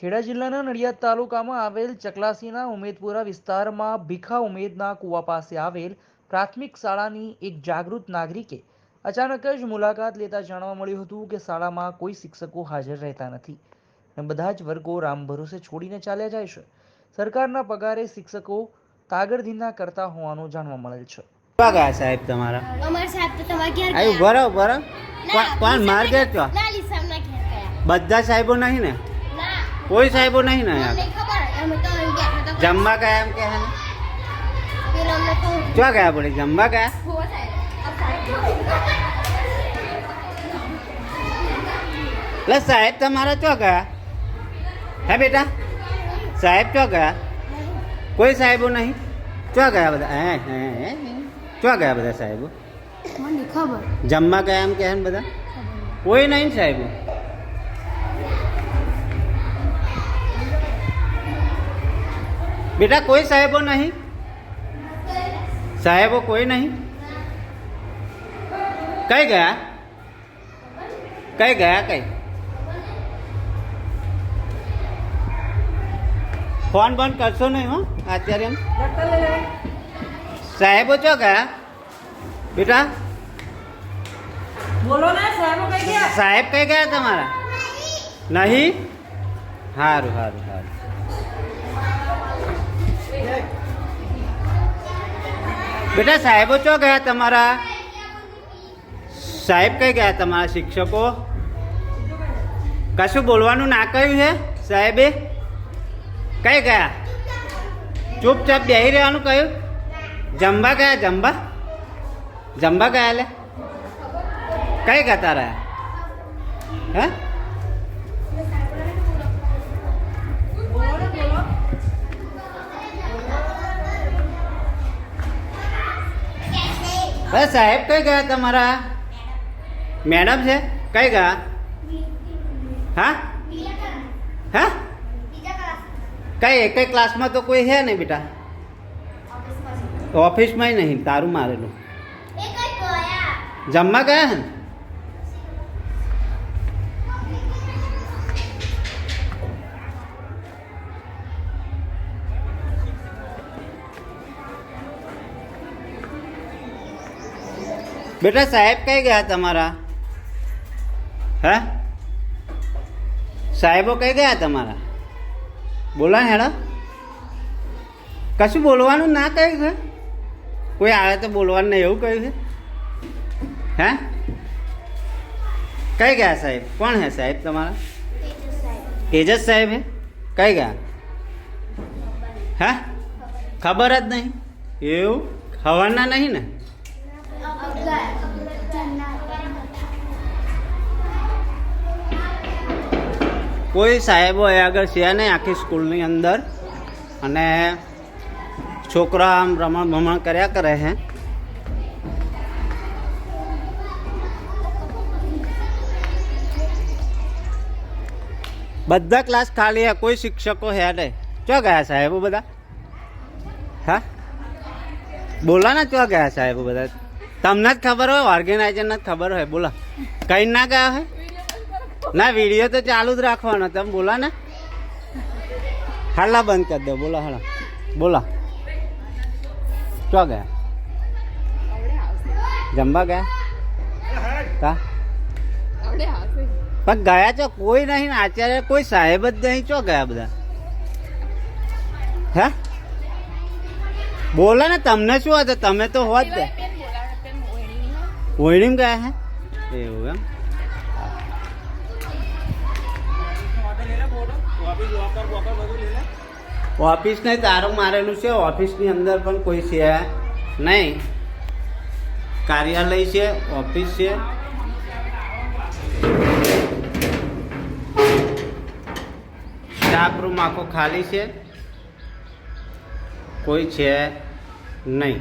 ખેડા જિલ્લાના નડિયાદ તાલુકામાં આવેલ ચકલાસીના ઉમેદપુરા વિસ્તારમાં ભીખા ઉમેદના કુવા પાસે આવેલ પ્રાથમિક શાળાની એક જાગૃત નાગરિકે અચાનક જ મુલાકાત લેતા જાણવા મળ્યું હતું કે શાળામાં કોઈ શિક્ષકો હાજર રહેતા નથી. અને બધા જ વર્ગો રામ ભરોસે છોડીને ચાલ્યા જાય છે. સરકારના પગારે શિક્ષકો તાગરધીના કરતા હોવાનું જાણવા મળેલ છે. કેવા ગયા સાહેબ તમારા? અમાર સાહેબ તો તમારા ઘેર આયુ બરો બરો કોણ માર લીસા છો ના, લીસાના ઘેર ગયા. બધા સાહેબો નહીં ના, કોઈ સાહેબો નહીં ને યાર. જમવા ગયા એમ કે હે ને. ક્યાં ગયા બોલે જમવા ગયા? હો સાહેબ, તમારા ચો ગયા? હે બેટા સાહેબ ક્યાં ગયા? કોઈ સાહેબો નહીં? ચો ગયા બધા? હે હે. ચો ગયા બધા સાહેબો? જમવા ગયા એમ કે બધા? કોઈ નહીં સાહેબો? બેટા કોઈ સાહેબો નહીં? સાહેબો કોઈ નહીં? કઈ ગયા? કઈ ગયા કઈ? ફોન બંધ કરશો નહીં હો? અત્યારે એમ? સાહેબો ચો ગયા? બેટા? બોલો ને સાહેબ કઈ ગયા? સાહેબ કઈ ગયા તમારા? નહીં? સારું સારું સારું બેટા, સાહેબો ચો ગયા તમારા? સાહેબ કઈ ગયા તમારા શિક્ષકો? કશું બોલવાનું ના કહ્યું છે સાહેબે? કઈ ગયા? ચૂપચાપ બેહી રહેવાનું કહ્યું? જમવા ગયા જમવા જમવા ગયા લે. કઈ ગયા તારા? હે? અરે સાહેબ કઈ ગયા તમારા? મેડમ છે? કઈ ગયા? હા? હા? કઈ એક ક્લાસમાં તો કોઈ છે નહીં બેટા? ઓફિસમાં નહીં તારું મારેલું. કઈ? જમવા ગયા હે ને? બેટા, સાહેબ કઈ ગયા તમારા? હે? સાહેબો કઈ ગયા તમારા? બોલા ને હેડા. કશું બોલવાનું ના કહ્યું છે? કોઈ આવે તો બોલવાનું નહીં એવું કહ્યું છે? હે? કઈ ગયા સાહેબ? કોણ હે સાહેબ તમારા? તેજસ સાહેબ. હે કઈ ગયા? હે? ખબર જ નહીં. એવું? ખવાના નહીં ને? કોઈ સાહેબો એ આગળ છે નહીં આખી સ્કૂલની અંદર. અને છોકરા આમ રમણ ભમણ કર્યા કરે છે બધા ક્લાસ ખાલી હે, કોઈ શિક્ષકો હે નહીં. ચો ગયા સાહેબો બધા? હા? બોલા ને ચો ગયા સાહેબો બધા? તમને જ ખબર હોય ઓર્ગેનાઇઝરને જ ખબર હોય, બોલા. કઈ ના ગયા હોય? ના વીડિયો તો ચાલુ જ રાખવાનો. તમે બોલા ને. હાલા બંધ કરી દો. બોલો હાલા. બોલા. ચો ગયા? જમવા ગયા? તા પણ ગયા છો કોઈ નહીં? આચાર્ય કોઈ સાહેબ જ નહીં. ચો ગયા બધા? હે? બોલે ને તમને શું હતું? તમે તો હોત ગયા ઓઈડીમ ગયા હે? એવું એમ? ઓફિસ નહીં, તારું મારેલું છે. ઓફિસની અંદર પણ કોઈ છે નહીં. કાર્યાલય છે, ઓફિસ છે. સ્ટાફ રૂમ આખો ખાલી છે. કોઈ છે નહીં.